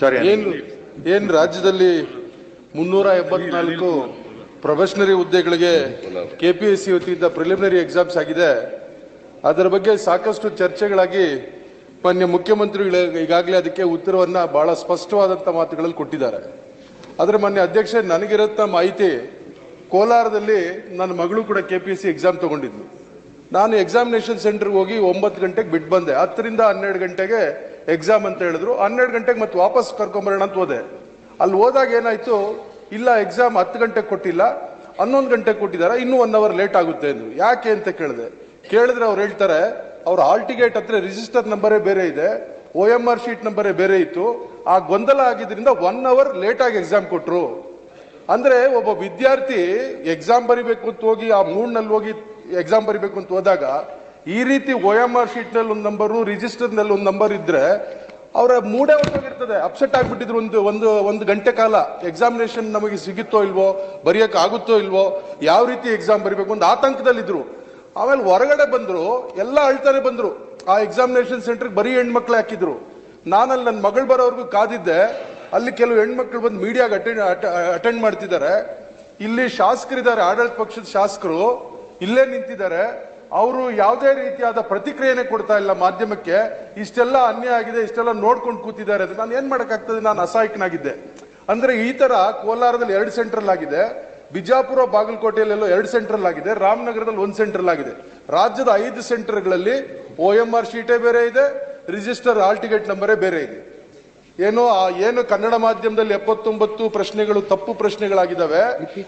ಸರಿ ಏನು ಏನ್ ರಾಜ್ಯದಲ್ಲಿ ಮುನ್ನೂರ ಎಪ್ಪತ್ನಾಲ್ಕು ಪ್ರೊಫೆಷನರಿ ಹುದ್ದೆಗಳಿಗೆ ಕೆ ಪಿ ಎಸ್ ಸಿ ವತಿಯಿಂದ ಪ್ರಿಲಿಮಿನರಿ ಎಕ್ಸಾಮ್ಸ್ ಆಗಿದೆ. ಅದರ ಬಗ್ಗೆ ಸಾಕಷ್ಟು ಚರ್ಚೆಗಳಾಗಿ ಮಾನ್ಯ ಮುಖ್ಯಮಂತ್ರಿಗಳು ಈಗಾಗಲೇ ಅದಕ್ಕೆ ಉತ್ತರವನ್ನು ಬಹಳ ಸ್ಪಷ್ಟವಾದಂಥ ಮಾತುಗಳಲ್ಲಿ ಕೊಟ್ಟಿದ್ದಾರೆ. ಆದರೆ ಮಾನ್ಯ ಅಧ್ಯಕ್ಷ ನನಗಿರತ್ತ ಮಾಹಿತಿ, ಕೋಲಾರದಲ್ಲಿ ನನ್ನ ಮಗಳು ಕೂಡ K P S C exam ತಗೊಂಡಿದ್ಲು. ನಾನು ಎಕ್ಸಾಮಿನೇಷನ್ ಸೆಂಟರ್ಗೆ ಹೋಗಿ ಒಂಬತ್ತು ಗಂಟೆಗೆ ಬಿಟ್ಟು ಬಂದೆ. ಹತ್ತರಿಂದ ಹನ್ನೆರಡು ಗಂಟೆಗೆ ಎಕ್ಸಾಮ್ ಅಂತ ಹೇಳಿದ್ರು. ಹನ್ನೆರಡು ಗಂಟೆಗೆ ಮತ್ತೆ ವಾಪಸ್ ಕರ್ಕೊಂಬರೋಣ ಅಂತ ಹೋದೆ. ಅಲ್ಲಿ ಹೋದಾಗ ಏನಾಯ್ತು, ಇಲ್ಲ, ಎಕ್ಸಾಮ್ ಹತ್ತು ಗಂಟೆಗೆ ಕೊಟ್ಟಿಲ್ಲ, ಹನ್ನೊಂದು ಗಂಟೆಗೆ ಕೊಟ್ಟಿದ್ದಾರೆ, ಇನ್ನೂ ಒನ್ ಅವರ್ ಲೇಟ್ ಆಗುತ್ತೆ ಎಂದು ಯಾಕೆ ಅಂತ ಕೇಳಿದೆ. ಕೇಳಿದ್ರೆ ಅವ್ರು ಹೇಳ್ತಾರೆ, ಅವ್ರ ಹಾಲ್ ಟಿಕೆಟ್ ಹತ್ರ ರಿಜಿಸ್ಟರ್ ನಂಬರೇ ಬೇರೆ ಇದೆ ಒ ಎಂ ಆರ್ ಶೀಟ್ ನಂಬರೇ ಬೇರೆ ಇತ್ತು. ಆ ಗೊಂದಲ ಆಗಿದ್ರಿಂದ ಒನ್ ಅವರ್ ಲೇಟ್ ಆಗಿ ಎಕ್ಸಾಮ್ ಕೊಟ್ಟರು ಅಂದ್ರೆ ಒಬ್ಬ ವಿದ್ಯಾರ್ಥಿ ಎಕ್ಸಾಮ್ ಬರಿಬೇಕು ಅಂತ ಹೋಗಿ, ಆ ಮೂಡ್ನಲ್ಲಿ ಹೋಗಿ ಎಕ್ಸಾಮ್ ಬರಿಬೇಕು ಅಂತ ಹೋದಾಗ ಈ ರೀತಿ ಒ ಎಂ ಆರ್ ಶೀಟ್ನಲ್ಲಿ ಒಂದು ನಂಬರು ರಿಜಿಸ್ಟರ್ನಲ್ಲಿ ಒಂದು ನಂಬರ್ ಇದ್ರೆ ಅವರ ಮೂಡೇ ಹೊರಟೋಗಿರ್ತದೆ. ಅಪ್ಸೆಟ್ ಆಗಿಬಿಟ್ಟಿದ್ರು ಒಂದು ಒಂದು ಒಂದು ಗಂಟೆ ಕಾಲ. ಎಕ್ಸಾಮಿನೇಷನ್ ನಮಗೆ ಸಿಗುತ್ತೋ ಇಲ್ವೋ, ಬರೆಯಕ್ ಆಗುತ್ತೋ ಇಲ್ವೋ, ಯಾವ ರೀತಿ ಎಕ್ಸಾಮ್ ಬರಿಬೇಕು ಒಂದು ಆತಂಕದಲ್ಲಿದ್ದರು ಆಮೇಲೆ ಹೊರಗಡೆ ಬಂದ್ರು, ಎಲ್ಲ ಅಳ್ತಾರೆ ಬಂದ್ರು. ಆ ಎಕ್ಸಾಮಿನೇಷನ್ ಸೆಂಟರ್ ಬರೀ ಹೆಣ್ಮಕ್ಳು ಹಾಕಿದ್ರು. ನಾನಲ್ಲಿ ನನ್ನ ಮಗಳು ಬರೋವರೆಗೂ ಕಾದಿದ್ದೆ. ಅಲ್ಲಿ ಕೆಲವು ಹೆಣ್ಮಕ್ಳು ಬಂದು ಮೀಡಿಯಾಗೆ ಅಟೆಂಡ್ ಅಟೆಂಡ್ ಮಾಡ್ತಿದ್ದಾರೆ. ಇಲ್ಲಿ ಶಾಸಕರಿದ್ದಾರೆ, ಆಡಳಿತ ಪಕ್ಷದ ಶಾಸಕರು. ಇಲ್ಲೇ ನಿಂತಿದ್ದಾರೆ. ಅವರು ಯಾವುದೇ ರೀತಿಯಾದ ಪ್ರತಿಕ್ರಿಯೆನೆ ಕೊಡ್ತಾ ಇಲ್ಲ ಮಾಧ್ಯಮಕ್ಕೆ. ಇಷ್ಟೆಲ್ಲ ಅನ್ಯಾಯ ಆಗಿದೆ, ಇಷ್ಟೆಲ್ಲ ನೋಡ್ಕೊಂಡು ಕೂತಿದ್ದಾರೆ ಅದು ನಾನು ಏನ್ ಮಾಡೋಕ್ಕಾಗ್ತದೆ? ನಾನು ಅಸಹಾಯಕನಾಗಿದ್ದೆ. ಅಂದ್ರೆ ಈ ತರ ಕೋಲಾರದಲ್ಲಿ ಎರಡು ಸೆಂಟ್ರಲ್ ಆಗಿದೆ, ಬಿಜಾಪುರ, ಬಾಗಲಕೋಟೆಯಲ್ಲೆಲ್ಲೋ ಎರಡು ಸೆಂಟ್ರಲ್ ಆಗಿದೆ, ರಾಮನಗರದಲ್ಲಿ ಒಂದು ಸೆಂಟ್ರಲ್ ಆಗಿದೆ. ರಾಜ್ಯದ ಐದು ಸೆಂಟರ್ಗಳಲ್ಲಿ ಒ ಎಂ ಆರ್ ಶೀಟೇ ಬೇರೆ ಇದೆ ರಿಜಿಸ್ಟರ್ ಆಲ್ ಟಿಕೆಟ್ ನಂಬರೇ ಬೇರೆ ಇದೆ. ಏನು ಏನು ಕನ್ನಡ ಮಾಧ್ಯಮದಲ್ಲಿ ಎಪ್ಪತ್ತೊಂಬತ್ತು ಪ್ರಶ್ನೆಗಳು ತಪ್ಪು ಪ್ರಶ್ನೆಗಳಾಗಿದ್ದಾವೆ.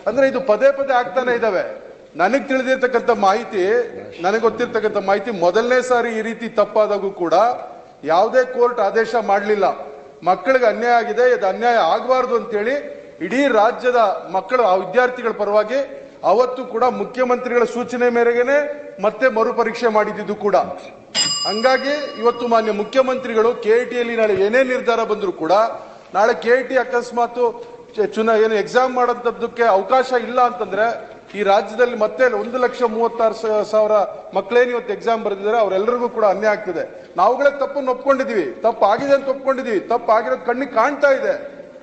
ಅಂದ್ರೆ ಇದು ಪದೇ ಪದೇ ಆಗ್ತಾನೆ ಇದಾವೆ ನನಗ್ ತಿಳಿದಿರ್ತಕ್ಕಂಥ ಮಾಹಿತಿ, ನನಗೆ ಗೊತ್ತಿರ್ತಕ್ಕಂಥ ಮಾಹಿತಿ ಮೊದಲನೇ ಸಾರಿ ಈ ರೀತಿ ತಪ್ಪಾದಾಗೂ ಕೂಡ ಯಾವುದೇ ಕೋರ್ಟ್ ಆದೇಶ ಮಾಡಲಿಲ್ಲ. ಮಕ್ಕಳಿಗೆ ಅನ್ಯಾಯ ಆಗಿದೆ, ಇದು ಅನ್ಯಾಯ ಆಗಬಾರ್ದು ಅಂತೇಳಿ ಇಡೀ ರಾಜ್ಯದ ಮಕ್ಕಳು, ಆ ವಿದ್ಯಾರ್ಥಿಗಳ ಪರವಾಗಿ ಅವತ್ತು ಕೂಡ ಮುಖ್ಯಮಂತ್ರಿಗಳ ಸೂಚನೆ ಮೇರೆಗೆನೆ ಮತ್ತೆ ಮರುಪರೀಕ್ಷೆ ಮಾಡಿದ್ದು ಕೂಡ. ಹಂಗಾಗಿ ಇವತ್ತು ಮಾನ್ಯ ಮುಖ್ಯಮಂತ್ರಿಗಳು ಕೆ ಟಿಯಲ್ಲಿ ನಾಳೆ ಏನೇ ನಿರ್ಧಾರ ಬಂದರೂ ಕೂಡ ನಾಳೆ ಕೆ ಟಿ ಅಕಸ್ಮಾತ್ ಚುನಾ, ಏನು ಎಕ್ಸಾಮ್ ಮಾಡೋಂಥದ್ದಕ್ಕೆ ಅವಕಾಶ ಇಲ್ಲ ಅಂತಂದ್ರೆ ಈ ರಾಜ್ಯದಲ್ಲಿ ಮತ್ತೆ ಒಂದು ಲಕ್ಷ ಮೂವತ್ತಾರು ಸಾವಿರ ಮಕ್ಕಳೇನು ಇವತ್ತು ಎಕ್ಸಾಮ್ ಬರೆದಿದ್ದಾರೆ ಅವರೆಲ್ಲರಿಗೂ ಕೂಡ ಅನ್ಯಾಯ ಆಗ್ತಿದೆ. ನಾವುಗಳೇ ತಪ್ಪನ್ನು ಒಪ್ಕೊಂಡಿದೀವಿ. ತಪ್ಪು ಆಗಿದೆ ಅಂತ ಒಪ್ಕೊಂಡಿದೀವಿ. ತಪ್ಪು ಆಗಿರೋದು ಕಣ್ಣಿಗೆ ಕಾಣ್ತಾ ಇದೆ.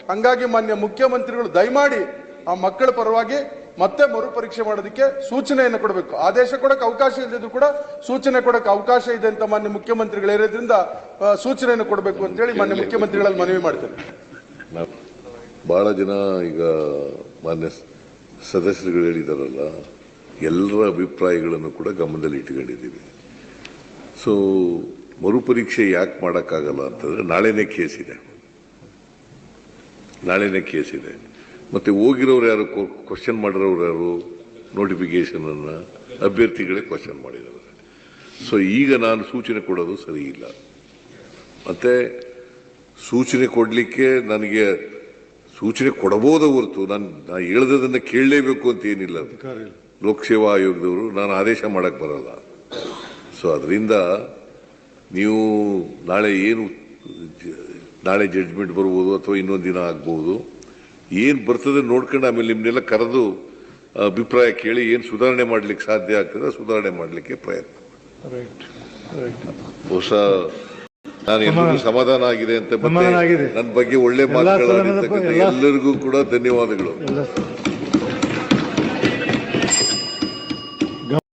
ಹಂಗಾಗಿ ಮಾನ್ಯ ಮುಖ್ಯಮಂತ್ರಿಗಳು ದಯಮಾಡಿ ಆ ಮಕ್ಕಳ ಪರವಾಗಿ ಮತ್ತೆ ಮರುಪರೀಕ್ಷೆ ಮಾಡೋದಕ್ಕೆ ಸೂಚನೆಯನ್ನು ಕೊಡಬೇಕು. ಆದೇಶ ಕೊಡಕ್ಕೆ ಅವಕಾಶ ಇಲ್ಲದಿದ್ರು ಕೂಡ ಸೂಚನೆ ಕೊಡಕ್ಕೆ ಅವಕಾಶ ಇದೆ ಅಂತ ಮಾನ್ಯ ಮುಖ್ಯಮಂತ್ರಿಗಳು ಇರೋದ್ರಿಂದ ಸೂಚನೆಯನ್ನು ಕೊಡಬೇಕು ಅಂತ ಹೇಳಿ ಮಾನ್ಯ ಮುಖ್ಯಮಂತ್ರಿಗಳಲ್ಲಿ ಮನವಿ ಮಾಡ್ತೇನೆ. ಬಹಳ ಜನ ಈಗ ಮಾನ್ಯ ಸದಸ್ಯರುಗಳು ಹೇಳಿದಾರಲ್ಲ, ಎಲ್ಲರ ಅಭಿಪ್ರಾಯಗಳನ್ನು ಕೂಡ ಗಮನದಲ್ಲಿ ಇಟ್ಕೊಂಡಿದ್ದೀವಿ ಸೊ ಮರುಪರೀಕ್ಷೆ ಯಾಕೆ ಮಾಡೋಕ್ಕಾಗಲ್ಲ ಅಂತಂದರೆ, ನಾಳೆನೇ ಕೇಸ್ ಇದೆ. ನಾಳೆನೇ ಕೇಸ್ ಇದೆ. ಮತ್ತು ಹೋಗಿರೋರು ಯಾರು ಕ್ವಶನ್ ಮಾಡಿರೋರು ಯಾರು ನೋಟಿಫಿಕೇಷನನ್ನು ಅಭ್ಯರ್ಥಿಗಳೇ ಕ್ವಶನ್ ಮಾಡಿದ್ದಾರೆ. ಸೊ ಈಗ ನಾನು ಸೂಚನೆ ಕೊಡೋದು ಸರಿ ಇಲ್ಲ. ಮತ್ತು ಸೂಚನೆ ಕೊಡಲಿಕ್ಕೆ ನನಗೆ ಸೂಚನೆ ಕೊಡಬಹುದ ಹೊರತು ನಾನು ನಾ ಹೇಳ್ದದನ್ನ ಕೇಳಲೇಬೇಕು ಅಂತ ಏನಿಲ್ಲ ಲೋಕಸೇವಾ ಆಯೋಗದವರು ನಾನು ಆದೇಶ ಮಾಡಕ್ಕೆ ಬರಲ್ಲ. ಸೊ ಅದರಿಂದ ನೀವು ನಾಳೆ ಏನು ನಾಳೆ ಜಡ್ಜ್ಮೆಂಟ್ ಬರ್ಬೋದು ಅಥವಾ ಇನ್ನೊಂದು ದಿನ ಆಗ್ಬೋದು. ಏನು ಬರ್ತದೆ ನೋಡ್ಕೊಂಡು ಆಮೇಲೆ ನಿಮ್ಮನ್ನೆಲ್ಲ ಕರೆದು ಅಭಿಪ್ರಾಯ ಕೇಳಿ ಏನು ಸುಧಾರಣೆ ಮಾಡಲಿಕ್ಕೆ ಸಾಧ್ಯ ಆಗ್ತದೆ ಸುಧಾರಣೆ ಮಾಡಲಿಕ್ಕೆ ಪ್ರಯತ್ನ. ಬಹುಶಃ ನಾನು ಎಲ್ಲರಿಗೂ ಸಮಾಧಾನ ಆಗಿದೆ. ಅಂತ ನನ್ನ ಬಗ್ಗೆ ಒಳ್ಳೆ ಮಾತುಗಳು ಮಾತುಗಳಾಡಿರ್ತಕ್ಕಂಥ ಎಲ್ಲರಿಗೂ ಕೂಡ ಧನ್ಯವಾದಗಳು.